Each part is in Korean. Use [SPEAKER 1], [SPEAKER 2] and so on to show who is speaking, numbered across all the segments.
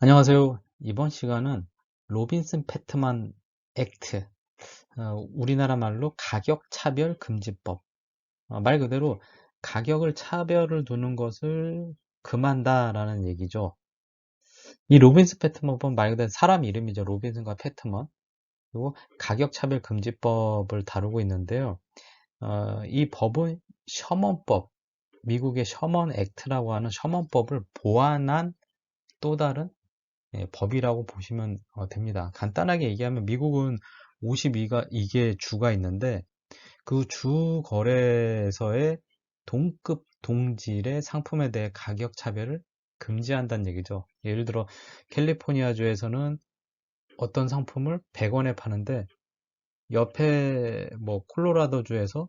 [SPEAKER 1] 안녕하세요. 이번 시간은 로빈슨 패트만 액트, 어, 우리나라 말로 가격 차별 금지법. 어, 말 그대로 가격을 차별을 두는 것을 금한다라는 얘기죠. 이 로빈슨 패트먼은 말 그대로 사람 이름이죠. 로빈슨과 패트먼. 그리고 가격 차별 금지법을 다루고 있는데요. 어, 이 법은 셔먼법, 미국의 셔먼 액트라고 하는 셔먼법을 보완한 또 다른 예, 법이라고 보시면 어, 됩니다. 간단하게 얘기하면 미국은 52가 이게 주가 있는데 그 주 거래에서의 동급 동질의 상품에 대해 가격 차별을 금지한다는 얘기죠. 예를 들어 캘리포니아주에서는 어떤 상품을 100원에 파는데 옆에 뭐 콜로라도주에서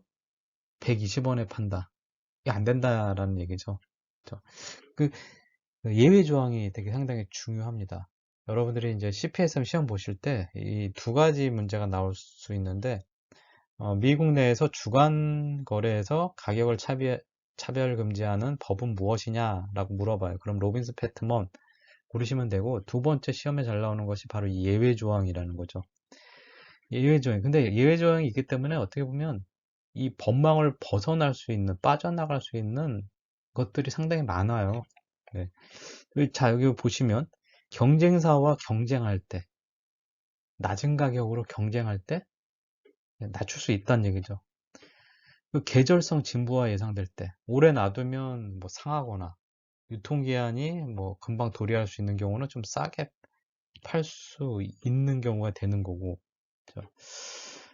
[SPEAKER 1] 120원에 판다. 이게 안 된다라는 얘기죠. 그 예외 조항이 되게 상당히 중요합니다. 여러분들이 이제 CPSM 시험 보실 때 이 두 가지 문제가 나올 수 있는데 어, 미국 내에서 주간 거래에서 가격을 차별, 차별 금지하는 법은 무엇이냐라고 물어봐요. 그럼 로빈스 패트먼 고르시면 되고 두 번째 시험에 잘 나오는 것이 바로 이 예외 조항이라는 거죠. 예외 조항. 근데 예외 조항이 있기 때문에 어떻게 보면 이 법망을 벗어날 수 있는 빠져나갈 수 있는 것들이 상당히 많아요. 네. 자, 여기 보시면 경쟁사와 경쟁할 때 낮은 가격으로 경쟁할 때 낮출 수 있다는 얘기죠. 그 계절성 진부화 예상될 때 오래 놔두면 뭐 상하거나 유통기한이 뭐 금방 도래할 수 있는 경우는 좀 싸게 팔 수 있는 경우가 되는 거고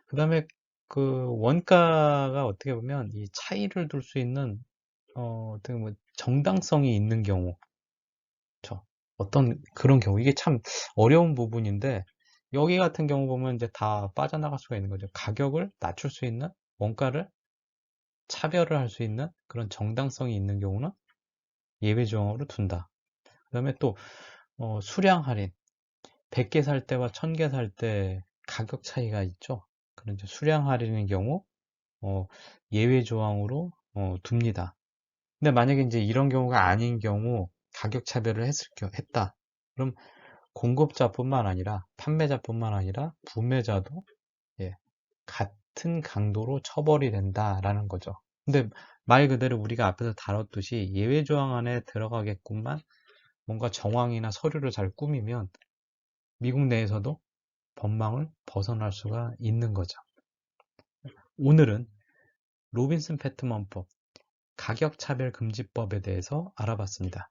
[SPEAKER 1] 그 다음에 그 원가가 어떻게 보면 이 차이를 둘 수 있는 어, 어떻게 뭐 정당성이 있는 경우 그렇죠. 어떤 그런 경우 이게 참 어려운 부분인데 여기 같은 경우 보면 이제 다 빠져나갈 수가 있는 거죠. 가격을 낮출 수 있는 원가를 차별을 할 수 있는 그런 정당성이 있는 경우는 예외 조항으로 둔다. 그 다음에 또 어, 수량 할인 100개 살 때와 1000개 살 때 가격 차이가 있죠. 그런 수량 할인의 경우 어, 예외 조항으로 어, 둡니다. 근데 만약에 이제 이런 경우가 아닌 경우 가격 차별을 했을, 했다. 그럼 공급자뿐만 아니라 판매자뿐만 아니라 구매자도 예, 같은 강도로 처벌이 된다라는 거죠. 근데 말 그대로 우리가 앞에서 다뤘듯이 예외 조항 안에 들어가겠구만 뭔가 정황이나 서류를 잘 꾸미면 미국 내에서도 법망을 벗어날 수가 있는 거죠. 오늘은 로빈슨 패트먼법 가격차별금지법에 대해서 알아봤습니다.